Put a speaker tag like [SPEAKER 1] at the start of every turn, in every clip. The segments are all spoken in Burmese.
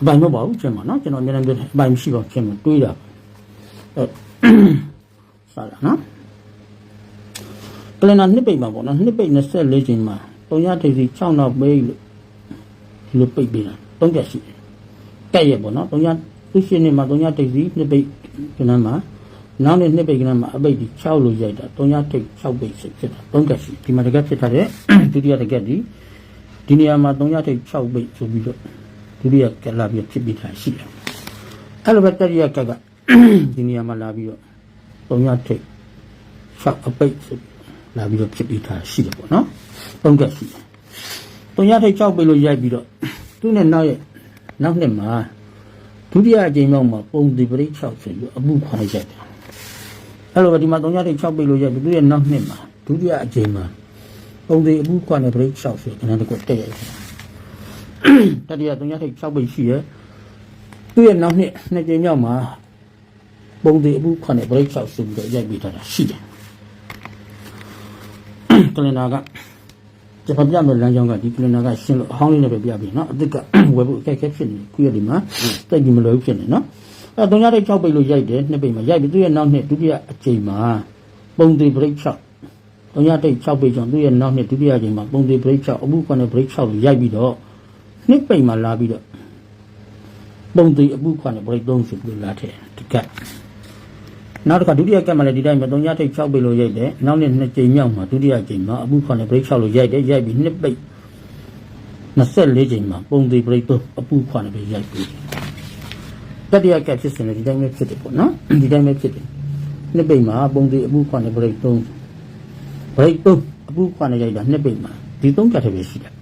[SPEAKER 1] အပိုင်မဟုတ်ပါဘူးချင်းပါနော်ကျွန်တော်အများကြီးပြောတယ်အပိုင်မရှိပါဘူးချင်းပါတွေးတာအဲစားလာနော်ကလနာနှစ်ပိတ်မှာပေါ့နော်နှစ်ပိတ်24ချိန်မှာ300ထိပ်စီ6နောက်ပေးလို့ဒီလိုပိတ်ပေးတာသုံးချက်ရှိတယ်တက်ရက်ပေါ့နော်300သူရှင်နေမှာ300ထိပ်စီနှစ်ပိတ်ကနန်းမှာနောက်နေ့နှစ်ပိတ်ကနန်းမှာအပိတ်ဒီ6လို့ရိုက်တာ300ထိပ်6ပိတ်ဖြစ်တာသုံးချက်ရှိဒီမှာတကက်ဖြစ်ထားတဲ့ဒုတိယတကက်ဒီဒီနေရာမှာ300ထိပ်6ပိတ်ဆိုပြီးတော့ ဒုတိယကက်လာပြီးဖြစ်ပြီးထားရှိတယ်အဲ့လိုပဲတတိယကက်ကဒီနေရာမှာလာပြီးတော့300ထိပ်6အပိတ်ဆိုလာပြီးတော့ဖြစ်ပြီးထားရှိတယ်ပေါ့နော်သုံးချက်ရှိတယ်300ထိပ်6ပိတ်လို့ရိုက်ပြီးတော့သူ့နဲ့နောက်ရဲ့နောက်နှစ်မှာဒုတိယအကြိမ်လောက်မှာပုံဒီပရိတ်6ဆိုပြီးအမှုခွာရိုက်တယ်အဲ့လိုပဲဒီမှာ300ထိပ်6ပိတ်လို့ရိုက်ပြီးသူ့ရဲ့နောက်နှစ်မှာဒုတိယအကြိမ်မှာပုံဒီအမှုခွာနဲ့ပရိတ်6ဆိုခဏတကွတက်ရိုက်တယ် တတိယတုံညာထိပ်6ပိတ်ရှိရယ်သူ့ရဲ့နောက်နှစ်နှစ်ကြိမ်မြောက်မှာပုံသေးအမှုခွနဲ့ break 6ဆိုပြီးတော့ရိုက်ပေးထားတာရှိတယ်ကလင်နာကဂျပန်ပြမဲ့လမ်းကြောင်းကဒီကလင်နာကရှင်းလို့အဟောင်းလေးနဲ့ပဲပြပြီးနော်အသစ်ကဝယ်ဖို့အခက်အခဲဖြစ်နေခုရဒီမှာတိတ်ကြီးမလွယ်ဘူးဖြစ်နေနော်အဲတုံညာထိပ်6ပိတ်လို့ရိုက်တယ်နှစ်ပိတ်မှာရိုက်ပြီးသူ့ရဲ့နောက်နှစ်ဒုတိယအကြိမ်မှာပုံသေး break 6တုံရတိတ်6ပေကြောင့်သူ့ရဲ့နောက်နှစ်ဒုတိယချိန်မှာပုံသေး break 6အမှုခွန်နဲ့ break 6ကိုရိုက်ပြီးတော့ နှစ်ပိန်မှာလာပြီးတော့ပုံသေးအပုခွာနဲ့ break 3ဆိုပြီးလာတယ်ဒီကက်နောက်တစ်ခါဒုတိယကက်မှာလည်းဒီတိုင်းပဲ3ညထိပ်6ပိတ်လို့ရိုက်တယ်နောက်နေ့နှစ်ကြိမ်မြောက်မှာဒုတိယကြိမ်မှာအပုခွာနဲ့ break 6လို့ရိုက်တယ်ရိုက်ပြီးနှစ်ပိတ်24ကြိမ်မှာပုံသေး break 3အပုခွာနဲ့ပဲရိုက်ပြီးတတိယကက်ဖြစ်စဉ်လည်းဒီတိုင်းပဲဖြစ်တယ်ပေါ့နော်ဒီတိုင်းပဲဖြစ်တယ်နှစ်ပိတ်မှာပုံသေးအပုခွာနဲ့ break 3 break 3အပုခွာနဲ့ရိုက်တာနှစ်ပိတ်မှာဒီ3ကက်ထဲပဲရှိတယ်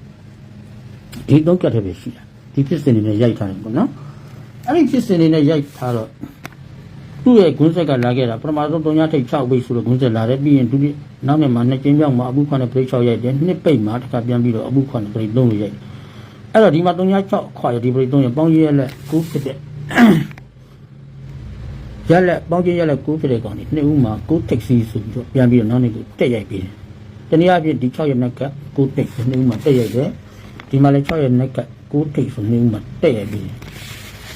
[SPEAKER 1] ဒီတော့ကတ်တယ်ပဲရှိတာဒီဖြစ်စဉ်တွေနဲ့ရိုက်ထားတယ်ပေါ့နော်အဲ့ဒီဖြစ်စဉ်တွေနဲ့ရိုက်ထားတော့သူ့ရဲ့ဂွန်းဆက်ကလာခဲ့တာပထမဆုံး3ညထိပ်6ပိတ်ဆိုတော့ဂွန်းဆက်လာတယ်ပြီးရင်ဒုတိယနောက်နေ့မှာနှစ်ကျင်းပြောင်းမှာအမှုခွန်းနဲ့ပရိတ်6ရိုက်တယ်နှစ်ပိတ်မှာတစ်ခါပြန်ပြီးတော့အမှုခွန်းနဲ့ပရိတ်3ကိုရိုက်တယ်အဲ့တော့ဒီမှာ3ည6ခွာရဒီပရိတ်3ရပေါင်းရရက်လက်ကိုဖြစ်တဲ့ရက်လက်ပေါင်းချင်းရက်လက်ကိုဖြစ်တဲ့ကောင်ဒီနှစ်ဦးမှာကိုတက်စီဆိုပြီးတော့ပြန်ပြီးတော့နောက်နေ့ကိုတက်ရိုက်ပြီးတယ်တနည်းအားဖြင့်ဒီ6ရက်နဲ့ကကိုတက်နှစ်ဦးမှာတက်ရိုက်တယ် ဒီမှာလည်း6ရက်နက်က6ထိပ်ဆိုနေဦးမှာတက်ရပြီ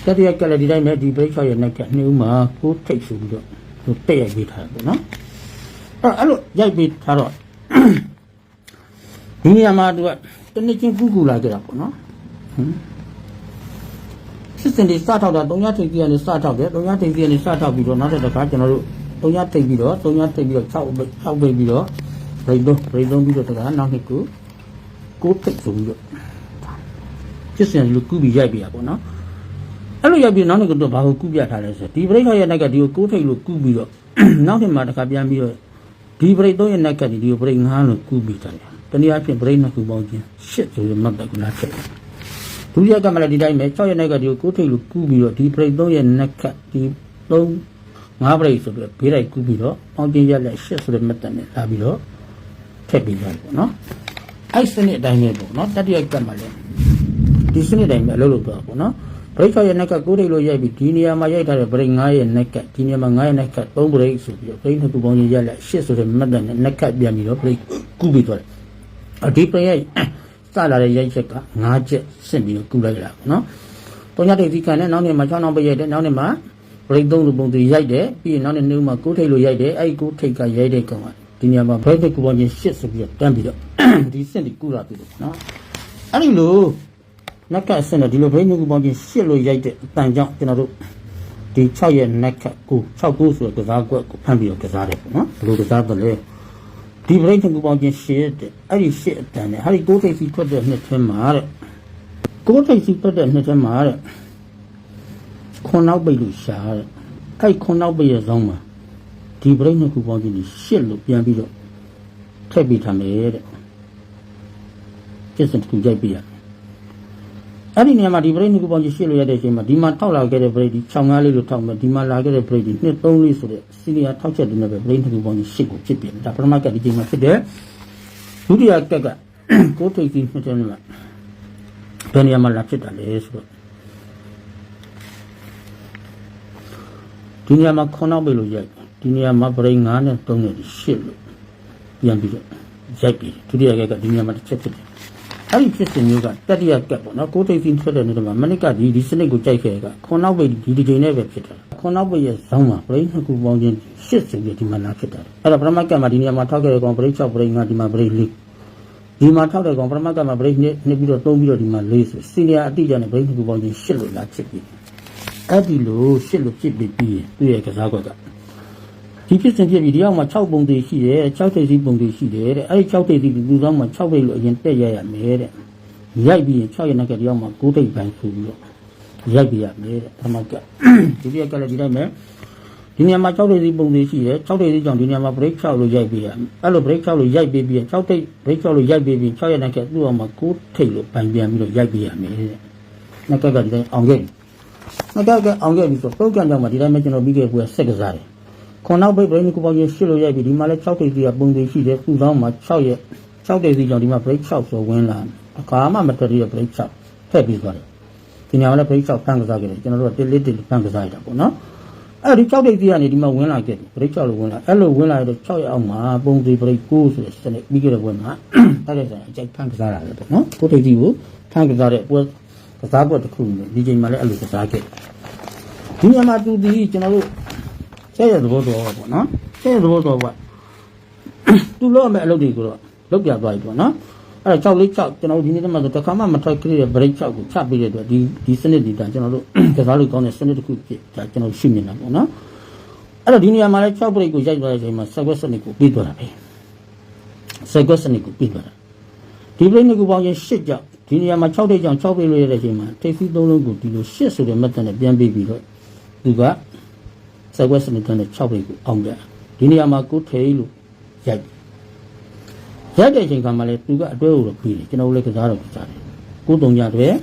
[SPEAKER 1] တတိယကလည်းဒီတိုင်းပဲဒီ break 6ရက်နက်ကနေဦးမှာ6ထိပ်ဆိုပြီးတော့သူတက်ရပြီထားတယ်ပေါ့နော်အဲ့အဲ့လိုရိုက်ပြီးထားတော့ဒီနေရာမှာသူကတနည်းချင်းကူးကူလာကြတာပေါ့နော်ဟမ်စစ်စင်ဒီစထောက်တာ3ရက်ထိပ်ကြီးကနေစထောက်တယ်3ရက်ထိပ်ကြီးကနေစထောက်ပြီးတော့နောက်တစ်ခါကျွန်တော်တို့3ရက်ထိပ်ပြီးတော့3ရက်ထိပ်ပြီးတော့6 6ပိတ်ပြီးတော့ break 3 break 3ပြီးတော့တခါနောက်နှစ်ခုကိုထိတ်ဆိုပြီးတော့ ဖြစ်စဉ်လူကူပြီးရိုက်ပြရပေါ့နော်အဲ့လိုရိုက်ပြီးနောက်နေ့ကတော့ဘာကိုကူပြထားလဲဆိုဒီ break ရဲ့နက်ကဒီကိုကိုထိတ်လို့ကူပြီးတော့နောက်နေ့မှာတစ်ခါပြန်ပြီးတော့ဒီ break 3ရဲ့နက်ကဒီကို break 9လို့ကူပြီးထားတယ်တနည်းအားဖြင့် break နှစ်ခုပေါင်းခြင်း8ဆိုပြီးမှတ်တယ်ကလားဖြစ်တယ်ဒုတိယကမှလည်းဒီတိုင်းပဲ6ရဲ့နက်ကဒီကိုကိုထိတ်လို့ကူပြီးတော့ဒီ break 3ရဲ့နက်ကဒီ3 5 break ဆိုပြီးဘေးလိုက်ကူပြီးတော့ပေါင်းခြင်းရက်လက်8ဆိုတဲ့မှတ်တယ်နဲ့လာပြီးတော့ထည့်ပြီးသွားတယ်ပေါ့နော်အဲ့စနစ်အတိုင်းပဲပေါ့နော်တတိယကတ်မှာလည်း ဒီစနစ်တိုင်းပဲအလုပ်လုပ်တော့ပေါ့နော်ဘရိတ်6ရဲ့နက်ကကိုးထိပ်လို့ရိုက်ပြီးဒီနေရာမှာရိုက်ထားတဲ့ဘရိတ်9ရဲ့နက်ကဒီနေရာမှာ9ရဲ့နက်က3ဘရိတ်ဆိုပြီးတော့ဘရိတ်နှစ်ခုပေါင်းချင်းရက်လက်8ဆိုတဲ့မှတ်တဲ့နက်ကပြန်ပြီးတော့ဘရိတ်ကူးပြီးသွားတယ်အဒီပရိတ်စလာတဲ့ရိုက်ချက်က9ချက်ဆင့်ပြီးတော့ကူးလိုက်တာပေါ့နော်တုံးရတိတ်ဒီကန်နဲ့နောက်နေ့မှာ6နောက်ပဲရိုက်တယ်နောက်နေ့မှာဘရိတ်3လိုပုံသူရိုက်တယ်ပြီးရင်နောက်နေ့နေ့မှာကိုးထိပ်လို့ရိုက်တယ်အဲ့ဒီကိုးထိပ်ကရိုက်တဲ့ကောင်ကဒီနေရာမှာဘရိတ်တစ်ခုပေါင်းချင်း8ဆိုပြီးတော့တန်းပြီးတော့ဒီစင့်ဒီကုလာပြီလို့နော်အဲ့ဒီလို နက်ကအစင့်တော့ဒီလိုဘိန်းညကူပေါင်းချင်းရှစ်လို့ရိုက်တဲ့အတန်ကြောင့်ကျွန်တော်တို့ဒီ6ရဲ့နက်ကကို6ကိုဆိုတော့ကစားကွက်ကိုဖမ်းပြီးတော့ကစားတယ်ပေါ့နော်ဘယ်လိုကစားတယ်လဲဒီဘိန်းညကူပေါင်းချင်းရှစ်တဲ့အဲ့ဒီရှစ်အတန်နဲ့ဟာဒီကိုထိပ်စီထွက်တဲ့နှစ်ထဲမှာတဲ့ကိုထိပ်စီထွက်တဲ့နှစ်ထဲမှာတဲ့ခွန်နောက်ပိတ်လို့ရှာတဲ့အဲ့ခွန်နောက်ပိတ်ရဲ့ဇောင်းမှာဒီဘိန်းညကူပေါင်းချင်းရှစ်လို့ပြန်ပြီးတော့ထည့်ပြီးထားမယ်တဲ့ကျစ်စင်တစ်ခုရိုက်ပြရ အဲ့ဒီနေရာမှာဒီ break နှစ်ခုပေါင်းရှင်းလို့ရတဲ့အချိန်မှာဒီမှာထောက်လာခဲ့တဲ့ break ဒီ65လေးလို့ထောက်မယ်ဒီမှာလာခဲ့တဲ့ break ဒီ2 3လေးဆိုတဲ့စီနီယာထောက်ချက်တွေနဲ့ပဲ break နှစ်ခုပေါင်းရှင်းကိုဖြစ်ပြန်ဒါပထမကဒီချိန်မှာဖြစ်တယ်ဒုတိယကက်ကကိုထိတ်ကြီးနှစ်တဲ့မှာဘယ်နေရာမှာလာဖြစ်တာလဲဆိုတော့ဒီနေရာမှာခွန်နောက်ပဲလို့ရိုက်ဒီနေရာမှာ break 9နဲ့3နဲ့ရှင်းလို့ပြန်ပြီးတော့ရိုက်ပြီးဒုတိယကက်ကဒီနေရာမှာတစ်ချက်ဖြစ်တယ် အဲ့ဒီဖြစ်စဉ်မျိုးကတတိယကက်ပေါ့နော်ကိုထိပ်စီထွက်တဲ့နေ့မှာမနစ်ကဒီဒီစနစ်ကိုကြိုက်ခဲ့ကခွန်နောက်ပိတ်ဒီဒီချိန်နဲ့ပဲဖြစ်တာခွန်နောက်ပိတ်ရဲ့ဇောင်းမှာပရိနှစ်ခုပေါင်းချင်းရှစ်ဆိုပြီးဒီမှာလာဖြစ်တာအဲ့တော့ပရမတ်ကက်မှာဒီနေရာမှာထောက်ခဲ့တဲ့ကောင်ပရိ6ပရိ5ဒီမှာပရိ4ဒီမှာထောက်တဲ့ကောင်ပရမတ်ကက်မှာပရိနှစ်နှစ်ပြီးတော့3ပြီးတော့ဒီမှာ4ဆိုစီနီယာအတိအကျနဲ့ပရိနှစ်ခုပေါင်းချင်းရှစ်လို့လာဖြစ်ပြီးအဲ့ဒီလိုရှစ်လို့ဖြစ်ပြီးပြီးရင်သူ့ရဲ့ကစားကွက်က ဒီဖြစ်စဉ်ဖြစ်ပြီးဒီအောက်မှာ6ပုံသေးရှိတယ်6ထိပ်စီးပုံသေးရှိတယ်တဲ့အဲ့ဒီ6ထိပ်စီးဒီလူသားမှာ6ပိတ်လို့အရင်တက်ရရမယ်တဲ့ရိုက်ပြီးရင်6ရက်နဲ့ကတည်းကမှ9ထိပ်ပိုင်းဆိုပြီးတော့ရိုက်ပြရမယ်တဲ့ပထမကဒုတိယကလည်းဒီတိုင်းပဲဒီနေရာမှာ6ထိပ်စီးပုံသေးရှိတယ်6ထိပ်စီးကြောင့်ဒီနေရာမှာ break 6လို့ရိုက်ပြရမယ်အဲ့လို break 6လို့ရိုက်ပြီးပြီးရင်6ထိပ် break 6လို့ရိုက်ပြီးပြီး6ရက်နဲ့ကသူ့အောင်မှာ9ထိပ်လို့ပိုင်းပြန်ပြီးတော့ရိုက်ပြရမယ်တဲ့နောက်ကကဒီတိုင်းအောင်ခဲ့ပြီနောက်ကကအောင်ခဲ့ပြီဆိုတော့ကြောင့်မှဒီတိုင်းပဲကျွန်တော်ပြီးခဲ့ကွယ်ဆက်ကစားတယ် ခွန်နောက်ပိတ် break ကိုပေါ့ချင်းရှစ်လို့ရိုက်ပြီးဒီမှာလည်း6ထိပ်စီးကပုံသေးရှိတယ်သူ့ဆောင်မှာ6ရက်6ထိပ်စီးကြောင့်ဒီမှာ break 6ဆိုဝင်လာတယ်အခါမှမတော်ရတဲ့ break 6ထည့်ပြီးသွားတယ်ဒီညမှာလည်း break 6ဖန်ကစားခဲ့တယ်ကျွန်တော်တို့ကတစ်လေးတစ်ဖန်ကစားရတာပေါ့နော်အဲ့ဒီ6တိတ်ကြီးကနေဒီမှာဝင်လာခဲ့တယ် break 6လို့ဝင်လာအဲ့လိုဝင်လာရတဲ့6ရအောင်မှာပုံစီ break 9ဆိုတဲ့စနစ်ပြီးခဲ့တဲ့ဘက်မှာတိုက်တဲ့ဆိုင်အကြိုက်ဖန်ကစားရတယ်ပေါ့နော်ကိုတိတ်ကြီးကိုဖန်ကစားတဲ့ပွဲကစားပွဲတစ်ခုနဲ့ဒီချိန်မှာလည်းအဲ့လိုကစားခဲ့ဒီညမှာသူဒီကျွန်တော်တို့ ဆက်ရသဘောတော်ပေါ့နော်ဆက်ရသဘောတော်ကသူလို့မဲ့အလုပ်တွေကိုတော့လုပ်ပြသွားပြီပေါ့နော်အဲ့တော့6လေး6ကျွန်တော်တို့ဒီနေ့တည်းမှာဆိုတစ်ခါမှမထွက်ကြည့်တဲ့ break 6ကိုချပေးတဲ့အတွက်ဒီဒီစနစ်ဒီတာကျွန်တော်တို့ကစားလို့ကောင်းတဲ့စနစ်တစ်ခုဖြစ်ဒါကျွန်တော်ရှိမြင်တာပေါ့နော်အဲ့တော့ဒီနေရာမှာလည်း6 break ကိုရိုက်သွားတဲ့အချိန်မှာ sequence စနစ်ကိုပြီးသွားတာပဲ sequence စနစ်ကိုပြီးသွားတာဒီ break နှစ်ခုပေါင်းရင်8ကြောင့်ဒီနေရာမှာ6တိတ်ကြောင့်6 break လို့ရတဲ့အချိန်မှာထိပ်စီးသုံးလုံးကိုဒီလို8ဆိုတဲ့ method နဲ့ပြန်ပြီးပြီးတော့သူက sequence စနစ်နဲ့6 break ကိုအောင်ကြဒီနေရာမှာကိုထိပ်လို့ရိုက်ရိုက်တဲ့အချိန်ကမှလည်းသူကအတွဲကိုတော့ပြီးတယ်ကျွန်တော်တို့လည်းကစားတော့ကစားတယ်ကိုတုံကြတယ်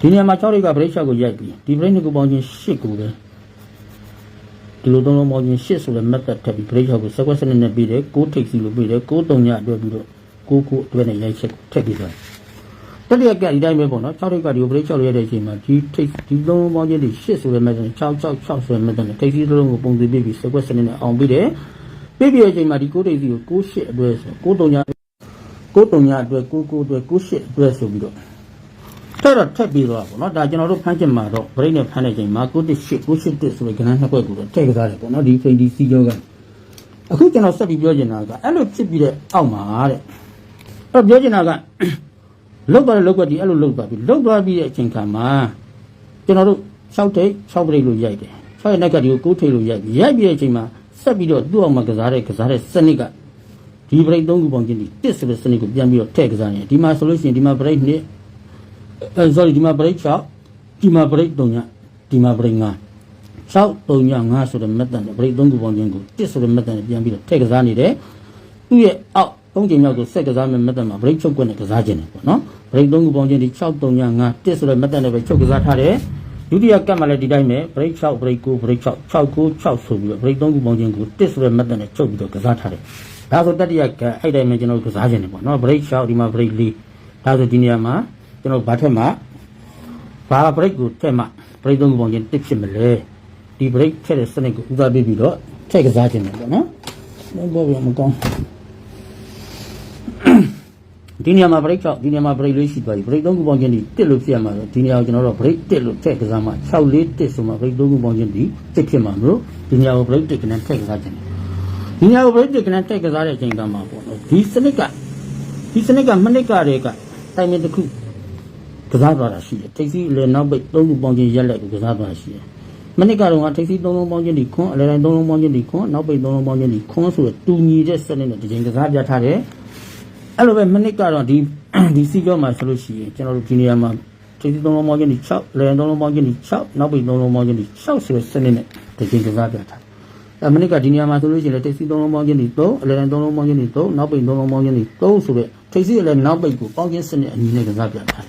[SPEAKER 1] ဒီနေရာမှာ6ရိတ်က break shot ကိုရိုက်ပြီးဒီ break နှစ်ခုပေါင်းချင်း8ကိုပဲဒီလိုသုံးလုံးပေါင်းချင်း8ဆိုတဲ့ method ထပ်ပြီး break shot ကို sequence စနစ်နဲ့ပြီးတယ်6ထိပ်စီလို့ပြီးတယ်6တုံညအတွက်ပြီးတော့6ကိုအတွက်နဲ့ရိုက်ချက်ထပ်ပြီးသွားတ တိယကဒီတိုင်းပဲပေါ့နော်6ထိပ်ကဒီ break shot ရတဲ့အချိန်မှာဒီထိပ်ဒီသုံးလုံးပေါင်းချင်းဒီ8ဆိုတဲ့ method 6 6 6ဆိုတဲ့ method နဲ့ထိပ်စီသုံးလုံးကိုပုံစံပြပြီး sequence စနစ်နဲ့အောင်ပြီးတယ်ပြည့်ပြည့်အချိန်မှာဒီ6ထိပ်စီကို6 8အတွက်ဆို6တုံည6တုံညအတွက်6 9အတွက်6 8အတွက်ဆိုပြီးတော့အဲ့တော့ထပ်ပြီးတော့ပေါ့နော်ဒါကျွန်တော်တို့ဖမ်းချင်မှာတော့ break နဲ့ဖမ်းတဲ့ချိန်မှာ98 98ဆိုတဲ့ကဏ္ဍနှစ်ခွက်ကိုတော့ထည့်ကစားတယ်ပေါ့နော်ဒီဖိန်ဒီစီကြောကအခုကျွန်တော်ဆက်ပြီးပြောချင်တာကအဲ့လိုဖြစ်ပြီးတဲ့အောက်မှာတဲ့အဲ့တော့ပြောချင်တာက လောက်သွားတဲ့လောက်ကွက်ဒီအဲ့လိုလောက်သွားပြီလောက်သွားပြီးတဲ့အချိန်ခါမှာကျွန်တော်တို့6ထိပ်6 break လို့ရိုက်တယ်6ရဲ့နောက်ကဒီကို9ထိပ်လို့ရိုက်ပြီရိုက်ပြီးတဲ့အချိန်မှာဆက်ပြီးတော့သူ့အောက်မှာကစားတဲ့ကစားတဲ့စနစ်ကဒီ break 3ခုပေါင်းချင်းဒီတစ်ဆိုတဲ့စနစ်ကိုပြန်ပြီးတော့ထည့်ကစားရင်ဒီမှာဆိုလို့ရှိရင်ဒီမှာ break 2အဲ sorry ဒီမှာ break 6ဒီမှာ break 3ညဒီမှာ break 5 6 3ည5ဆိုတဲ့ method နဲ့ break 3ခုပေါင်းခြင်းကို1ဆိုတဲ့ method နဲ့ပြန်ပြီးတော့ထည့်ကစားနေတယ်သူ့ရဲ့အောက် ၃ချိန်မြောက်ကိုဆက်ကစားမဲ့ method မှာ break ချုပ်ကွက်နဲ့ကစားခြင်းတယ်ပေါ့နော် break 3ခုပေါင်းခြင်းဒီ6 3ည5 1ဆိုတဲ့ method နဲ့ပဲချုပ်ကစားထားတယ်ဒုတိယကတ်မှလည်းဒီတိုင်းပဲ break 6 break 9 break 6 6 9 6ဆိုပြီးတော့ break 3ခုပေါင်းခြင်းကို1ဆိုတဲ့ method နဲ့ချုပ်ပြီးတော့ကစားထားတယ်ဒါဆိုတတိယကတ်အဲ့တိုင်းပဲကျွန်တော်တို့ကစားခြင်းတယ်ပေါ့နော် break 6ဒီမှာ break 4ဒါဆိုဒီနေရာမှာကျွန်တော်ဘာထက်မှာဘာ break ကိုထည့်မှ break သုံးခုပေါင်းချင်းတစ်ဖြစ်မလဲဒီ break ထည့်တဲ့စနစ်ကိုဦးစားပေးပြီးတော့ထည့်ကစားခြင်းတယ်ပေါ့နော်ဘယ်ဘောပြမကောင်း ဒီနေရာမှာ break 6ဒီနေရာမှာ break လေးရှိသွားပြီ break သုံးခုပေါင်းချင်းဒီတစ်လို့ဖြစ်ရမှာဆိုဒီနေရာကိုကျွန်တော်တို့ break တစ်လို့ထည့်ကစားမှ6လေးတစ်ဆိုမှ break သုံးခုပေါင်းချင်းဒီတစ်ဖြစ်မှာမလို့ဒီနေရာကို break တစ်ကနထည့်ကစားခြင်းတယ်ဒီနေရာကို break တစ်ကနထည့်ကစားတဲ့အချိန်ကမှပေါ့နော်ဒီစနစ်ကဒီစနစ်ကမနစ်ကတည်းကတိုင်ပင်တစ်ခုကစားသွားတာရှိတယ်ထိပ်စီးလည်းနောက်ပိတ်သုံးခုပေါင်းချင်းရက်လက်ကိုကစားသွားတာရှိတယ်မနစ်ကတော့ထိပ်စီးသုံးလုံးပေါင်းချင်းဒီခွန်းအလဲတိုင်းသုံးလုံးပေါင်းချင်းဒီခွန်းနောက်ပိတ်သုံးလုံးပေါင်းချင်းဒီခွန်းဆိုတဲ့တူညီတဲ့စနစ်နဲ့ဒီချိန်ကစားပြထားတယ် အဲ့လိုပဲမနစ်ကတော့ဒီဒီစီကြောမှာဆိုလို့ရှိရင်ကျွန်တော်တို့ဒီနေရာမှာထိပ်စီးသုံးလုံးပေါင်းချင်းဒီ6လဲသုံးလုံးပေါင်းချင်းဒီ6နောက်ပိတ်သုံးလုံးပေါင်းချင်းဒီ6ဆိုတဲ့စနစ်နဲ့ဒီချိန်ကစားပြထားတယ်အမနစ်ကဒီနေရာမှာဆိုလို့ရှိရင်လည်းထိပ်စီးသုံးလုံးပေါင်းချင်းဒီ3အလဲတိုင်းသုံးလုံးပေါင်းချင်းဒီ3နောက်ပိတ်သုံးလုံးပေါင်းချင်းဒီ3ဆိုတဲ့ထိပ်စီးအလဲနောက်ပိတ်ကိုပေါင်းချင်းစနစ်အညီနဲ့ကစားပြထားတယ်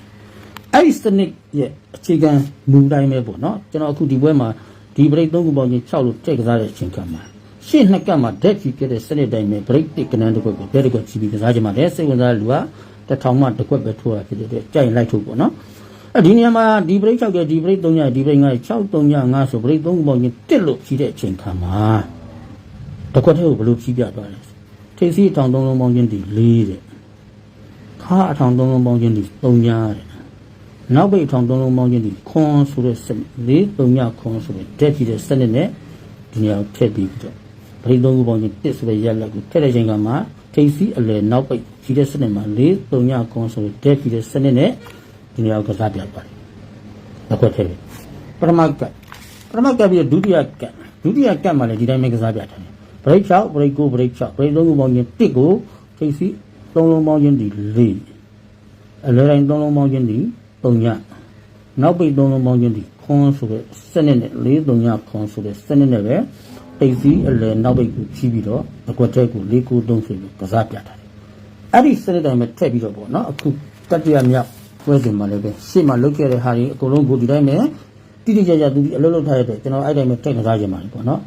[SPEAKER 1] အဲ့ဒီစနစ်ရဲ့အခြေခံမူတိုင်းပဲပေါ့နော်ကျွန်တော်အခုဒီဘွဲမှာဒီ break ၃ခုပေါင်းချင်း6လို့ထည့်ကစားတဲ့အချိန်ကမှာ ရှင်းနှစ်ကတ်မှာ dead ကြီးပြတဲ့စနစ်တိုင်းပဲ break တစ်ကနန်းတစ်ခွက်ကို dead တစ်ခွက်ကြီးပြီးကစားကြမှာလဲစိတ်ဝင်စားတဲ့လူကတစ်ထောင်မှတစ်ခွက်ပဲထိုးတာဖြစ်တဲ့အတွက်ကြိုက်လိုက်ထုတ်ပေါ့နော်အဲ့ဒီနေရာမှာဒီ break 6ရဲ့ဒီ break 3ညဒီ break 5 6 3ည5ဆို break 3ခုပေါင်းချင်းတစ်လို့ကြီးတဲ့အချိန်ခါမှာတစ်ခွက်ထဲကိုဘယ်လိုကြီးပြသွားလဲထိပ်စီးထောင်သုံးလုံးပေါင်းချင်းဒီ4တဲ့ခခါအထောင်သုံးလုံးပေါင်းခြင်းဒီ3ညာတဲ့နောက်ပိတ်အထောင်သုံးလုံးပေါင်းခြင်းဒီခွန်ဆိုတဲ့စနစ်လေး3ညာခွန်ဆိုတဲ့တက်ပြီးတဲ့စနစ်နဲ့ဒီနေရာကိုထည့်ပြီးတော့ ပရိသုံးခုပေါင်းခြင်းတစ်ဆိုတဲ့ရက်လက်ကိုထည့်တဲ့ချိန်ကမှထိပ်စီးအလယ်နောက်ပိတ်ကြီးတဲ့စနစ်မှာလေး3ညာခွန်ဆိုတဲ့တက်ပြီးတဲ့စနစ်နဲ့ဒီနေရာကိုကစားပြပါတယ်နောက်ခွက်ထည့်ပြီပထမကတ်ပထမကတ်ပြီးတော့ဒုတိယကတ်ဒုတိယကတ်မှာလည်းဒီတိုင်းပဲကစားပြတယ်ဘရိတ်6ဘရိတ်9ဘရိတ်6ဘရိတ်3ခုပေါင်းခြင်းတစ်ကိုထိပ်စီး3လုံးပေါင်းခြင်းဒီ4အလဲတိုင်း3လုံးပေါင်းခြင်းဒီ3ညနောက်ပိတ်3လုံးပေါင်းခြင်းဒီခွန်ဆိုတဲ့စနစ်နဲ့4 3ညခွန်ဆိုတဲ့စနစ်နဲ့ပဲ တိတ်စီးအလဲနောက်ပိတ်ကိုဖြီးပြီးတော့အကွက်တဲ့ကို4 9 3ဆိုပြီးကစားပြတာတယ်အဲ့ဒီစနစ်တိုင်းပဲထည့်ပြီးတော့ပေါ့နော်အခုတတိယမြောက်ပွဲစဉ်မှာလည်းပဲရှေ့မှာလုတ်ခဲ့တဲ့ဟာတွေအကုန်လုံးကိုဒီတိုင်းပဲတိတိကျကျသူအလုပ်လုပ်ထားရတဲ့ကျွန်တော်အဲ့တိုင်းပဲထည့်ကစားကြမှာပေါ့နော်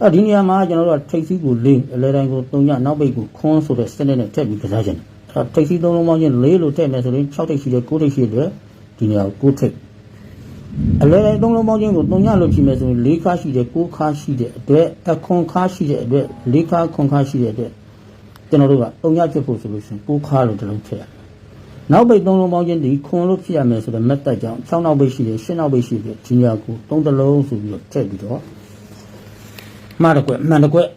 [SPEAKER 1] အဲ့ဒီနေရာမှာကျွန်တော်တို့ကထိတ်စီးကို၄အလဲတိုင်းကို3ညနောက်ပိတ်ကိုခွန်ဆိုတဲ့စနစ်နဲ့ထည့်ပြီးကစားကြတယ်အဲ့ထိတ်စီးသုံးလုံးပေါင်းချင်း၄လို့ထည့်မယ်ဆိုရင်6ထိတ်ရှိတယ်9ထိတ်ရှိတယ်ဒီနေရာကို9ထိတ် အလဲလဲသုံးလုံးပေါင်းခြင်းကို၃ညလို့ချိန်မယ်ဆိုရင်၄ခါရှိတယ်၉ခါရှိတဲ့အတွက်အခွန်ခါရှိတဲ့အတွက်၄ခါခွန်ခါရှိတဲ့အတွက်ကျွန်တော်တို့က၃ညဖြစ်ဖို့ဆိုလို့ရှိရင်၉ခါလို့တစ်လုံးဖြစ်ရမယ်နောက်ပိတ်သုံးလုံးပေါင်းခြင်းဒီခွန်လို့ဖြစ်ရမယ်ဆိုတော့မက်တက်ကြောင့်၆နောက်ပိတ်ရှိတယ်၈နောက်ပိတ်ရှိတယ်ဂျင်ညာကို၃တစ်လုံးဆိုပြီးတော့ထည့်ပြီးတော့မှားတစ်ခွက်မှန်တစ်ခွက်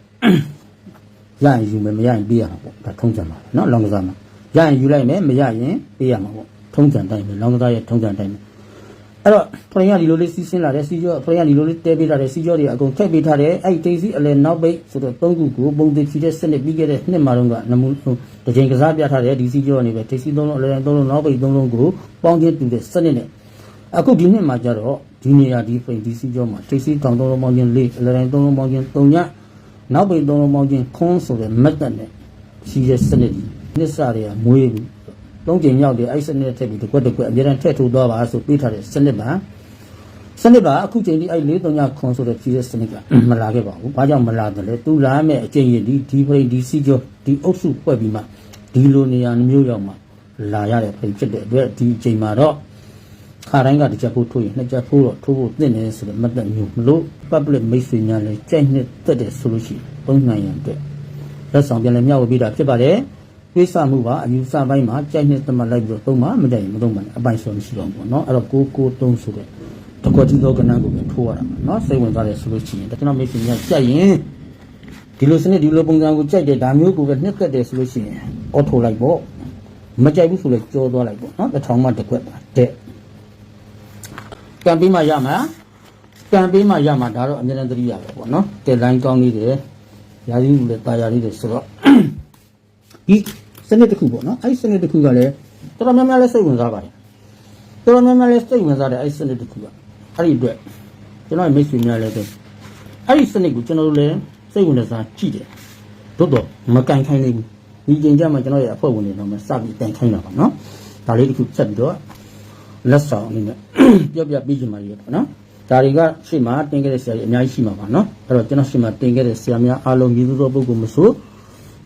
[SPEAKER 1] ရရင်ယူမယ်မရရင်ပေးရမှာပေါ့ဒါထုံးစံပါနော်လောင်ကစားမှာရရင်ယူလိုက်မယ်မရရင်ပေးရမှာပေါ့ထုံးစံတိုင်းပဲလောင်ကစားရဲ့ထုံးစံတိုင်းပဲ အဲ့တော့ဖရင်ကဒီလိုလေးစီးဆင်းလာတယ်စီကျော်ဖရင်ကဒီလိုလေးတဲပေးထားတယ်စီကျော်တွေအကုန်ထည့်ပေးထားတယ်အဲ့ဒီတိတ်စီအလဲနောက်ပိတ်ဆိုတော့၃ခုကိုပုံသေးချီတဲ့စနစ်ပြီးခဲ့တဲ့နှစ်မှာတော့ကနမူတစ်ချိန်ကစားပြထားတယ်ဒီစီကျော်ကနေပဲတိတ်စီ၃လုံးအလဲ၃လုံးနောက်ပိတ်၃လုံးကိုပေါင်းချင်းတူတဲ့စနစ်နဲ့အခုဒီနှစ်မှာကျတော့ဒီနေရာဒီဖိန်ဒီစီကျော်မှာတိတ်စီတောင်၃လုံးပေါင်းချင်း၄အလဲ၃လုံးပေါင်းချင်း၃ညနောက်ပိတ်သုံးလုံးပေါင်းချင်းခွန်းဆိုတဲ့မက်သက်နဲ့ရှိတဲ့စနစ်ကြီးနှစ်စတွေကမွေးပြီး သုံးကြိမ်မြောက်တယ်အဲ့စနစ်ထည့်ပြီးတစ်ခွက်တစ်ခွက်အများအားထည့်ထိုးသွားပါဆိုပေးထားတဲ့စနစ်ပါစနစ်ပါအခုချိန်ဒီအဲ့၄၃ညခွန်းဆိုတဲ့ရှိတဲ့စနစ်ကမလာခဲ့ပါဘူးဘာကြောင့်မလာတယ်လဲသူလာမဲ့အချိန်ရင်ဒီဒီဖိဒီစီကျော်ဒီအုပ်စုဖွဲ့ပြီးမှဒီလိုနေရာမျိုးရောက်မှလာရတဲ့ဖိဖြစ်တဲ့အတွက်ဒီအချိန်မှာတော့ခါတိုင်းကတစ်ချက်ဖို့ထိုးရင်နှစ်ချက်ဖို့တော့ထိုးဖို့သင့်တယ်ဆိုတဲ့မတ်သက်မျိုးမလို့ public မိတ်ဆွေများလည်းကြိုက်နှစ်သက်တယ်ဆိုလို့ရှိရင်ပုံနိုင်ရန်အတွက်လက်ဆောင်ပြန်လည်းမျှဝေပေးတာဖြစ်ပါတယ် ကိစ္စမှုပါအယူဆပိုင်းမှာကြိုက်နှစ်သက်မှလိုက်ပြီးတော့သုံးပါမကြိုက်ရင်မသုံးပါနဲ့အပိုင်ဆိုမရှိတော့ဘူးเนาะအဲ့တော့ကိုကိုသုံးဆိုတဲ့တကွက်ကြီးသောကဏ္ဍကိုပဲထိုးရတာပါเนาะစိတ်ဝင်စားတယ်ဆိုလို့ရှိရင်ကျွန်တော်မိတ်ဆွေများကြိုက်ရင်ဒီလိုစနစ်ဒီလိုပုံစံကိုကြိုက်တယ်ဒါမျိုးကိုပဲနှစ်သက်တယ်ဆိုလို့ရှိရင်အော်ထိုလိုက်ပေါ့မကြိုက်ဘူးဆိုလည်းကြောသွားလိုက်ပေါ့เนาะတစ်ထောင်မှတစ်ခွက်ပါတဲ့ကံပြီးမှရမှာကံပြီးမှရမှာဒါတော့အများနဲ့သတိရပဲပေါ့နော်တက်လိုင်းကောင်းလေးတယ်ရာသီဥတုလည်းတာယာလေးတယ်ဆိုတော့ဒီ စနစ်တစ်ခုပေါ့နော်အဲ့ဒီစနစ်တစ်ခုကလည်းတော်တော်များများလည်းစိတ်ဝင်စားပါတယ်တော်တော်များများလည်းစိတ်ဝင်စားတယ်အဲ့ဒီစနစ်တစ်ခုကအဲ့ဒီအတွက်ကျွန်တော်ရဲ့မိတ်ဆွေများလည်းပဲအဲ့ဒီစနစ်ကိုကျွန်တော်တို့လည်းစိတ်ဝင်စားကြည့်တယ်တို့တော့မကန်ခိုင်းနိုင်ဘူးဒီချိန်ကျမှကျွန်တော်ရဲ့အဖွဲ့ဝင်တွေတော့မစပြီးတိုင်ခိုင်းတာပါနော်ဒါလေးတစ်ခုဆက်ပြီးတော့လက်ဆောင်အနေနဲ့ပြောပြပေးချင်ပါလေပေါ့နော်ဒါတွေကရှေ့မှာတင်ခဲ့တဲ့ဆရာကြီးအများကြီးရှိမှာပါနော်အဲ့တော့ကျွန်တော်ရှေ့မှာတင်ခဲ့တဲ့ဆရာများအားလုံးရည်သူသောပုဂ္ဂိုလ်မဆို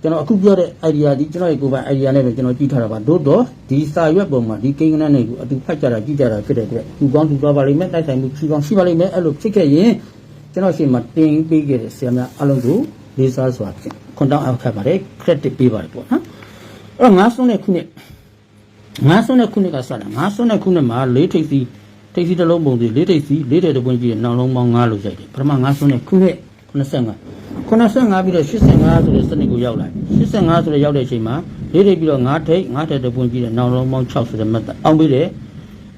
[SPEAKER 1] ကျွန်တော်အခုပြောတဲ့ idea ဒီကျွန်တော်ရဲ့ကိုယ်ပိုင် idea နဲ့ပဲကျွန်တော်ကြည့်ထားတာပါတို့တော့ဒီစာရွက်ပုံမှာဒီကိန်းကနန်းတွေကိုအတူဖတ်ကြတာကြည့်ကြတာဖြစ်တဲ့အတွက်သူကောင်းသူသွားပါလိမ့်မယ်တိုက်ဆိုင်မှုချီကောင်းရှိပါလိမ့်မယ်အဲ့လိုဖြစ်ခဲ့ရင်ကျွန်တော်ရှေ့မှာတင်ပေးခဲ့တဲ့ဆရာများအားလုံးကိုလေးစားစွာဖြင့်ခွန်တောင်းအောက်ခတ်ပါတယ် credit ပေးပါတယ်ပေါ့နော်အဲ့တော့ငါးဆုံးတဲ့ခုနှစ်ငါးဆုံးတဲ့ခုနှစ်ကစတာငါးဆုံးတဲ့ခုနှစ်မှာလေးထိပ်စီထိပ်စီတစ်လုံးပုံစီလေးထိပ်စီလေးတဲ့တပွင့်ကြီးရဲ့နောက်လုံးပေါင်း9လို့ရိုက်တယ်ပထမငါးဆုံးတဲ့ခုနှစ်85 85ပြီးတော့85ဆိုတဲ့စနစ်ကိုရောက်လာ85ဆိုတဲ့ရောက်တဲ့အချိန်မှာလေးထိပ်ပြီးတော့9ထိပ်9ထိပ်တပွင့်ကြီးရဲ့နောက်လုံးပေါင်း6ဆိုတဲ့မတ်တပ်အောင်ပြီးတယ်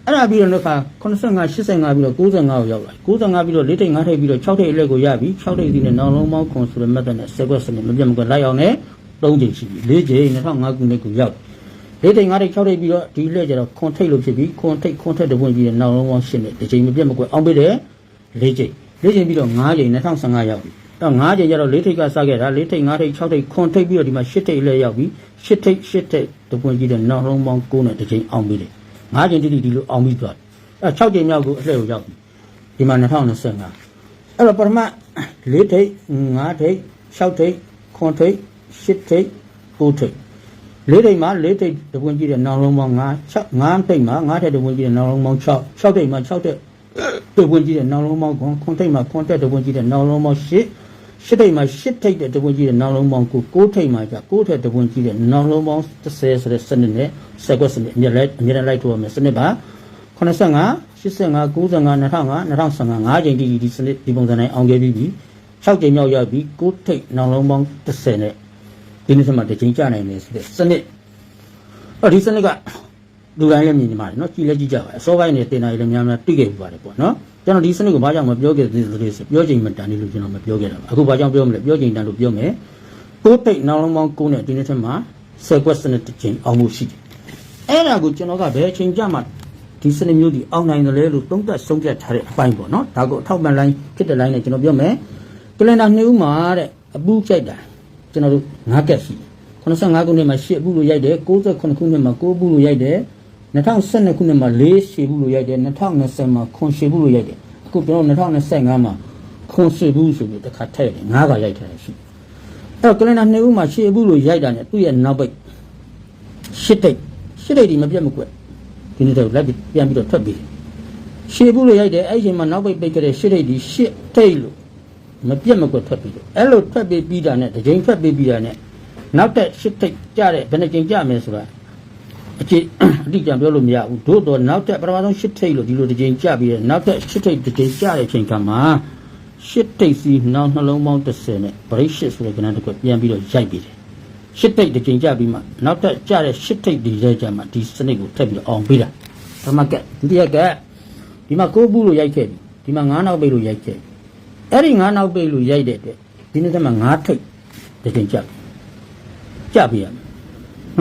[SPEAKER 1] အဲ့ဒါပြီးတော့လည်းခါ85 85ပြီးတော့95ကိုရောက်လာ95ပြီးတော့၄ထိပ်5ထိပ်ပြီးတော့6ထိပ်အလက်ကိုရပြီ6ထိပ်စီနဲ့နောက်လုံးပေါင်းခွန်ဆိုတဲ့မတ်တပ်နဲ့10ခွက်စနစ်မပြတ်မကွက်လိုက်အောင်နဲ့3ချိန်ရှိပြီ4ချိန်2005ခုနှစ်ကိုရောက်လေးထိန်ငါးထိန်၆ထိန်ပြီးတော့ဒီလက်ကျတော့ခွန်ထိတ်လို့ဖြစ်ပြီးခွန်ထိတ်ခွန်ထက်တပွင့်ပြီးတဲ့နောက်လုံးပေါင်းရှင်းတယ်ဒီချိန်မပြတ်မကွက်အောင်ပေးတယ်လေးချိန်လေးချိန်ပြီးတော့၅ချိန်2015ရောက်ပြီ တော့၅ချိန်ကျတော့လေးထိတ်ကစခဲ့တာလေးထိတ်၅ထိတ်၆ထိတ်ခွန်ထိတ်ပြီးတော့ဒီမှာ၈ထိတ်လက်ရောက်ပြီး၈ထိတ်၈ထိတ်တပွင့်ပြီးတဲ့နောက်လုံးပေါင်း9နဲ့ဒီချိန်အောင်ပေးတယ်၅ချိန်တိတိဒီလိုအောင်ပြီးသွားတယ်အဲ6ချိန်မြောက်ကိုအလှည့်ကိုရောက်ပြီဒီမှာ2025အဲ့တော့ပထမ၄ထိတ်၅ထိတ်၆ထိတ်ခွန်ထိတ်၈ထိတ်9ထိတ်လေးထိပ်မှာလေးထိပ်တပွင့်ကြည့်တဲ့နောင်လုံးပေါင်း9 6 5ထိပ်မှာ5ထိပ်တပွင့်ကြည့်တဲ့နောင်လုံးပေါင်း6 6ထိပ်မှာ6ထိပ်တပွင့်ကြည့်တဲ့နောင်လုံးပေါင်း9 9ထိပ်မှာ9ထိပ်တပွင့်ကြည့်တဲ့နောင်လုံးပေါင်း8 ရှစ်ထိပ်မှာရှစ်ထိပ်တဲ့တပွင့်ကြီးတဲ့နောင်လုံးပေါင်းကိုကိုးထိပ်မှာကျကိုးထက်တပွင့်ကြီးတဲ့နောင်လုံးပေါင်း30ဆိုတဲ့စနစ်နဲ့ဆက်ကွက်စနစ်အမြဲလိုက်အမြဲတမ်းလိုက်ထိုးရမယ်စနစ်ပါ85 85 95 2005 2015 5ချိန်တိတိဒီစနစ်ဒီပုံစံတိုင်းအောင်ခဲ့ပြီးပြီ6ချိန်မြောက်ရောက်ပြီးကိုးထိပ်နောင်လုံးပေါင်း30နဲ့ဒီနေ့စမှာတစ်ချိန်ကြာနိုင်တယ်ဆိုတဲ့စနစ်အော်ဒီစနစ်ကလူတိုင်းလည်းမြင်နေပါတယ်နော်ကြည်လည်းကြည့်ကြပါအစောပိုင်းနဲ့တင်တာလည်းများများတွေ့ခဲ့ပြပါတယ်ပေါ့နော် ကျွန်တော်ဒီစနစ်ကိုဘာကြောင့်မပြောခဲ့သေးသလဲဆိုပြောချိန်မတန်နေလို့ကျွန်တော်မပြောခဲ့တာပါအခုဘာကြောင့်ပြောမလဲပြောချိန်တန်လို့ပြောမယ်ကိုးထိပ်နောင်လုံးပေါင်း9နဲ့ဒီနေ့ထက်မှာ10 question နဲ့တစ်ချိန်အောင်မှုရှိတယ်အဲ့ဒါကိုကျွန်တော်ကဘယ်အချိန်ကြမှာဒီစနစ်မျိုးဒီအောင်နိုင်တယ်လဲလို့သုံးသပ်ဆုံးဖြတ်ထားတဲ့အပိုင်းပေါ့နော်ဒါကိုအထောက်ပံ့လိုင်းဖြစ်တဲ့လိုင်းနဲ့ကျွန်တော်ပြောမယ်ကလန်ဒါနှစ်ဦးမှာတဲ့အပူကြိုက်တာကျွန်တော်တို့9ကက်ရှိတယ်85ခုနှစ်မှာ10အပူလို့ရိုက်တယ်68ခုနှစ်မှာ9အပူလို့ရိုက်တယ် 2012ခုနှစ်မှာ4ရှည်ဘူးလို့ရိုက်တယ်2020မှာခွန်ရှည်ဘူးလို့ရိုက်တယ်အခုကျွန်တော်2025မှာခွန်ရှည်ဘူးဆိုပြီးတစ်ခါထည့်တယ်9ကရိုက်ထားတယ်ရှိအဲ့တော့ကလန်ဒါနှစ်ဦးမှာရှည်ဘူးလို့ရိုက်တာ ਨੇ သူ့ရဲ့နောက်ပိတ်ရှစ်တိတ်ရှစ်တိတ်ဒီမပြတ်မကွက်ဒီနေ့တော့လက်ပြီးပြန်ပြီးတော့ထွက်ပြီးရှည်ဘူးလို့ရိုက်တယ်အဲ့ဒီအချိန်မှာနောက်ပိတ်ပိတ်ကြတဲ့ရှစ်တိတ်ဒီရှစ်တိတ်လို့မပြတ်မကွက်ထွက်ပြီးတော့အဲ့လိုထွက်ပြီးပြီးတာ ਨੇ တစ်ချိန်ထွက်ပြီးပြီးတာ ਨੇ နောက်တက်ရှစ်တိတ်ကြတဲ့ဘယ်နှချိန်ကြမယ်ဆိုတာ အကြည့်အတိအကျပြောလို့မရဘူးတို့တော့နောက်တက်ပထမဆုံးရှစ်ထိတ်လို့ဒီလိုတစ်ချိန်ကြပြီးတဲ့နောက်တက်ရှစ်ထိတ်တစ်ချိန်ကြတဲ့အချိန်ကမှရှစ်ထိတ်စီနောက်နှလုံးပေါင်း30နဲ့ဗရိတ်ရှစ်ဆိုတဲ့ကဏ္ဍတစ်ခုပြန်ပြီးတော့ရိုက်ပြီးတယ်ရှစ်ထိတ်တစ်ချိန်ကြပြီးမှနောက်တက်ကြတဲ့ရှစ်ထိတ်ဒီရိုက်ကြမှဒီစနစ်ကိုထပ်ပြီးတော့အောင်ပေးတာပထမကဒုတိယကဒီမှာကိုးဘူးလို့ရိုက်ခဲ့ပြီဒီမှာငါးနောက်ပိတ်လို့ရိုက်ခဲ့ပြီအဲ့ဒီငါးနောက်ပိတ်လို့ရိုက်တဲ့အတွက်ဒီနေ့ကမှငါးထိတ်တစ်ချိန်ကြပြီကြပြီရမယ်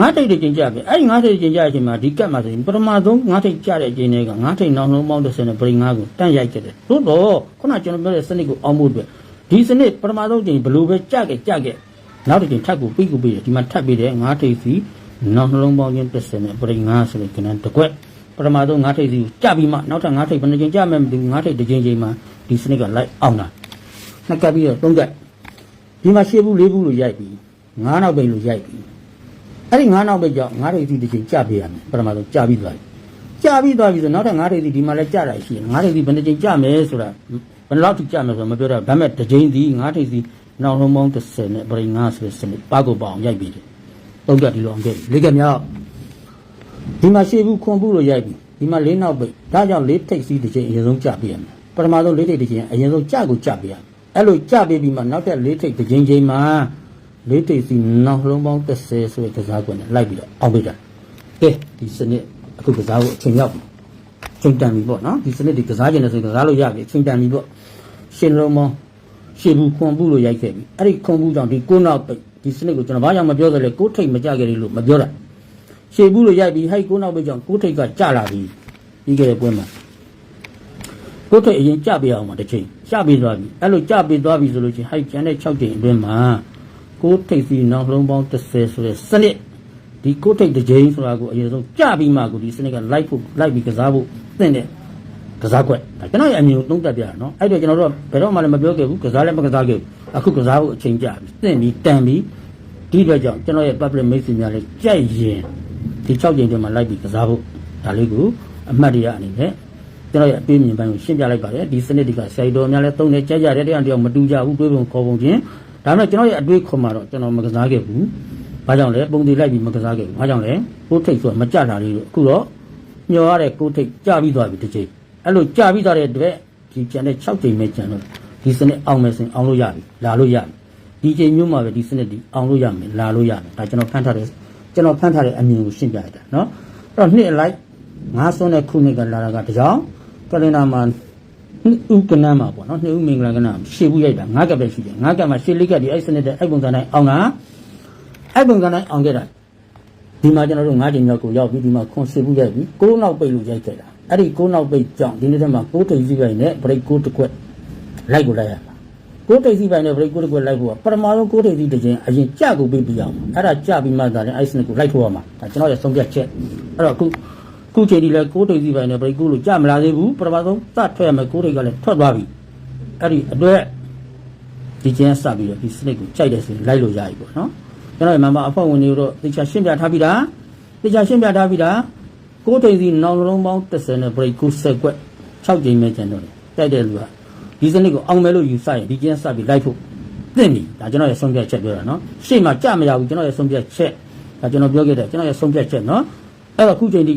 [SPEAKER 1] ငါးထိပ်တစ်ချိန်ကြပြီအဲ့ဒီငါးထိပ်တစ်ချိန်ကြတဲ့အချိန်မှာဒီကတ်မှာဆိုရင်ပထမဆုံးငါးထိပ်ကြတဲ့အချိန်တွေကငါးထိပ်နောက်လုံးပေါင်း30နဲ့ပရိငါးကိုတန့်ရိုက်ခဲ့တယ်သို့တော့ခုနကျွန်တော်ပြောတဲ့စနစ်ကိုအောင်ဖို့အတွက်ဒီစနစ်ပထမဆုံးချိန်ဘယ်လိုပဲကြခဲ့ကြခဲ့နောက်တစ်ချိန်ထပ်ကိုပြီးကိုပြီးတယ်ဒီမှာထပ်ပြီးတယ်ငါးထိပ်စီနောက်နှလုံးပေါင်းချင်း30နဲ့ပရိငါးဆိုတဲ့ကဏ္ဍတစ်ခွက်ပထမဆုံးငါးထိပ်စီကိုကြပြီးမှနောက်ထပ်ငါးထိပ်ဘယ်နှချိန်ကြမယ်မသိဘူးငါးထိပ်တစ်ချိန်ချိန်မှာဒီစနစ်ကလိုက်အောင်တာနှစ်ကပ်ပြီးတော့သုံးကပ်ဒီမှာရှေ့ဘူးလေးဘူးလို့ရိုက်ပြီးငါးနောက်ပိတ်လို့ရိုက်ပြီး အဲ့ဒီငါးနောက်ပဲကြောင့်ငါးရိပ်စီတစ်ချိန်ကြပြရမယ်ပထမဆုံးကြပြီးသွားပြီကြပြီးသွားပြီဆိုနောက်ထပ်ငါးရိပ်စီဒီမှာလည်းကြတာရှိတယ်ငါးရိပ်စီဘယ်နှချိန်ကြမယ်ဆိုတာဘယ်လောက်ထိကြမယ်ဆိုတာမပြောတော့ဒါပေမဲ့တစ်ချိန်စီငါးရိပ်စီနောက်လုံးပေါင်း30နဲ့ပြင်ငါဆိုတဲ့စနစ်ပါကိုပအောင်ရိုက်ပြီးတယ်သုံးကတ်ဒီလိုအောင်ခဲ့ပြီလေးကမြောက်ဒီမှာရှေ့ဘူးခွန်ဘူးလို့ရိုက်ပြီဒီမှာလေးနောက်ပိတ်ဒါကြောင့်လေးထိပ်စီတစ်ချိန်အရင်ဆုံးကြပြရမယ်ပထမဆုံးလေးထိပ်တစ်ချိန်အရင်ဆုံးကြကိုကြပြရမယ်အဲ့လိုကြပြပြီးမှနောက်ထပ်လေးထိပ်တစ်ချိန်ချိန်မှာ လေးတိတ်စီနောက်လုံးပေါင်း30ဆိုတဲ့ကစားကွက်နဲ့လိုက်ပြီးတော့အောင်ပေးတာကဲဒီစနစ်အခုကစားဖို့အချိန်ရောက်ပြီချိန်တန်ပြီပေါ့နော်ဒီစနစ်ဒီကစားခြင်းနဲ့ဆိုရင်ကစားလို့ရပြီအချိန်တန်ပြီပေါ့ရှင်လုံးပေါင်းရှေ့ဘူးခွန်ဘူးလို့ရိုက်ခဲ့ပြီအဲ့ဒီခွန်ဘူးကြောင့်ဒီကိုနောက်ပိတ်ဒီစနစ်ကိုကျွန်တော်ဘာကြောင့်မပြောသလဲကိုထိတ်မကြခဲ့လေလို့မပြောတာရှေ့ဘူးလို့ရိုက်ပြီးဟိုက်ကိုနောက်ပိတ်ကြောင့်ကိုထိတ်ကကြလာပြီပြီးခဲ့တဲ့ပွဲမှာကိုယ်ထိတ်အရင်ကြပြအောင်ပါတစ်ချိန်ကြပြသွားပြီအဲ့လိုကြပြသွားပြီဆိုလို့ချင်းဟိုက်ကျန်တဲ့6ချိန်အတွင်းမှာ ကိုယ်ထိတ်စီနောက်လုံးပေါင်း30ဆိုတဲ့စနစ်ဒီကိုယ်ထိတ်တစ်ချိန်ဆိုတာကိုအရင်ဆုံးကြပြီးမှကိုဒီစနစ်ကလိုက်ဖို့လိုက်ပြီးကစားဖို့သင့်တဲ့ကစားကွက်ဒါကျွန်တော်ရဲ့အမြင်ကိုသုံးသပ်ပြရနော်အဲ့တော့ကျွန်တော်တို့ကဘယ်တော့မှလည်းမပြောခဲ့ဘူးကစားလည်းမကစားခဲ့ဘူးအခုကစားဖို့အချိန်ကြပြီသင့်ပြီးတန်ပြီးဒီအတွက်ကြောင့်ကျွန်တော်ရဲ့ public message များလည်းကြိုက်ရင်ဒီ6ချိန်တည်းမှာလိုက်ပြီးကစားဖို့ဒါလေးကိုအမှတ်တရအနေနဲ့ကျွန်တော်ရဲ့အပေးမြင်ပိုင်းကိုရှင်းပြလိုက်ပါတယ်ဒီစနစ်တွေကဆရာတော်များလည်းသုံးနေကြကြတဲ့တရားတယောက်မတူကြဘူးတွေးပုံခေါ်ပုံချင်း ဒါပေမဲ့ကျွန်တော်ရဲ့အတွေးခေါ်မှာတော့ကျွန်တော်မကစားခဲ့ဘူးဘာကြောင့်လဲပုံသေးလိုက်ပြီးမကစားခဲ့ဘူးဘာကြောင့်လဲကိုယ်ထိတ်ဆိုတာမကြတာလေးလို့အခုတော့မျောရတဲ့ကိုယ်ထိတ်ကြပြီးသွားပြီတစ်ချိန်အဲ့လိုကြပြီးသွားတဲ့အတွက်ဒီကျန်တဲ့6ချိန်ပဲကျန်တော့ဒီစနစ်အောင်မယ်ဆိုရင်အောင်လို့ရပြီလာလို့ရပြီဒီချိန်မျိုးမှာပဲဒီစနစ်ဒီအောင်လို့ရမယ်လာလို့ရမယ်ဒါကျွန်တော်ဖန်ထားတဲ့ကျွန်တော်ဖန်ထားတဲ့အမြင်ကိုရှင်းပြလိုက်တာเนาะအဲ့တော့နှစ်အလိုက်ငါးစွန်းတဲ့ခုနှစ်ကလာတာကတကြောင် ကလင်နာမှာ နှစ်ဦးကနန်းမှာပေါ့နော်နှစ်ဦးမင်္ဂလာကနန်းရှေ့ဘူးရိုက်တာငါးကပ်ပဲရှိတယ်ငါးကပ်မှာရှေ့လေးကပ်ဒီအဲ့စနစ်တဲ့အဲ့ပုံစံတိုင်းအောင်တာအဲ့ပုံစံတိုင်းအောင်ခဲ့တာဒီမှာကျွန်တော်တို့ငါးချိန်မြောက်ကိုရောက်ပြီးဒီမှာခွန်ရှေ့ဘူးရိုက်ပြီးကိုးနောက်ပိတ်လို့ရိုက်ခဲ့တာအဲ့ဒီကိုးနောက်ပိတ်ကြောင့်ဒီနေ့တည်းမှာကိုးထိပ်စီးပိုင်းနဲ့ဘရိတ်ကိုးတစ်ခွက်လိုက်ကိုလိုက်ရမှာကိုးထိပ်စီးပိုင်းနဲ့ဘရိတ်ကိုးတစ်ခွက်လိုက်ဖို့ကပထမဆုံးကိုးထိပ်စီးတစ်ချိန်အရင်ကြကိုပေးပြီးအောင်အဲ့ဒါကြပြီးမှသာလည်းအဲ့စနစ်ကိုလိုက်ထိုးရမှာဒါကျွန်တော်ရဲ့ဆုံးဖြတ်ချက်အဲ့တော့အခု ခုချိန်ဒီလဲကိုးထိပ်စီပိုင်းနဲ့ဘရိတ်ကူးလို့ကြမလာသေးဘူးပထမဆုံးစထွက်ရမယ်ကိုးထိပ်ကလည်းထွက်သွားပြီအဲ့ဒီအတွက်ဒီကျင်းစပြီးတော့ဒီစနစ်ကိုကြိုက်တယ်ဆိုရင်လိုက်လို့ရပြီပေါ့နော်ကျွန်တော်မမအဖွဲ့ဝင်တွေတို့တေချာရှင်းပြထားပြီးတာတေချာရှင်းပြထားပြီးတာကိုးထိပ်စီနောက်လုံးပေါင်း30နဲ့ဘရိတ်ကူးဆက်ကွက်6ချိန်ပဲကျန်တော့တယ်တိုက်တဲ့လူကဒီစနစ်ကိုအောင်မယ်လို့ယူဆရင်ဒီကျင်းစပြီးလိုက်ဖို့သင့်ပြီဒါကျွန်တော်ရဲ့ဆုံးဖြတ်ချက်ပြောတာနော်ရှေ့မှာကြမရဘူးကျွန်တော်ရဲ့ဆုံးဖြတ်ချက်ဒါကျွန်တော်ပြောခဲ့တယ်ကျွန်တော်ရဲ့ဆုံးဖြတ်ချက်နော်အဲ့တော့အခုချိန်ထိ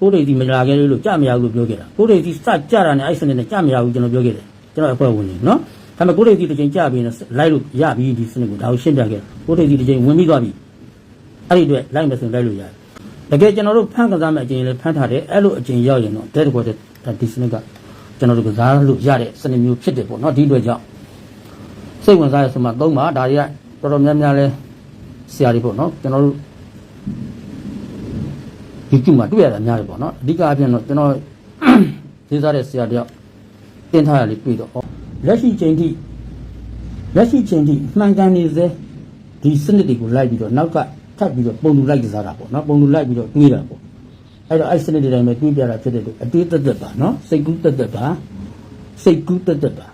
[SPEAKER 1] ကိုယ်တွေဒီမလာခဲ့လို့ကြမရဘူးလို့ပြောခဲ့တာကိုယ်တွေဒီစကြတာနဲ့အဲ့စနစ်နဲ့ကြမရဘူးကျွန်တော်ပြောခဲ့တယ်ကျွန်တော်အဖွဲ့ဝင်နေနော်ဒါပေမဲ့ကိုယ်တွေဒီတစ်ချိန်ကြပြီးရင်လိုက်လို့ရပြီဒီစနစ်ကိုဒါကိုရှင်းပြခဲ့ကိုယ်တွေဒီတစ်ချိန်ဝင်ပြီးသွားပြီအဲ့ဒီအတွက်လိုက်မယ်ဆိုရင်လိုက်လို့ရတယ်တကယ်ကျွန်တော်တို့ဖန်ကစားမဲ့အချိန်လေးဖန်ထားတယ်အဲ့လိုအချိန်ရောက်ရင်တော့တဲ့တကွက်တဲ့ဒီစနစ်ကကျွန်တော်တို့ကစားလို့ရတဲ့စနစ်မျိုးဖြစ်တယ်ပေါ့နော်ဒီအတွက်ကြောင့်စိတ်ဝင်စားရဆိုမှသုံးပါဒါတွေကတော်တော်များများလဲဆရာတွေပေါ့နော်ကျွန်တော်တို့ YouTube မှာတွေ့ရတာများတယ်ပေါ့နော်အဓိကအပြင်တော့ကျွန်တော်သေးစားတဲ့ဆရာတယောက်တင်ထားရလေးတွေ့တော့ဟောလက်ရှိချိန်ထိလက်ရှိချိန်ထိမှန်ကန်နေစေဒီစနစ်တွေကိုလိုက်ပြီးတော့နောက်ကထပ်ပြီးတော့ပုံလူလိုက်ကစားတာပေါ့နော်ပုံလူလိုက်ပြီးတော့တွေးတာပေါ့အဲ့တော့အဲ့စနစ်တွေတိုင်းပဲတွေးပြတာဖြစ်တဲ့အတွက်အတွေးသက်သက်ပါနော်စိတ်ကူးသက်သက်ပါစိတ်ကူးသက်သက်ပါ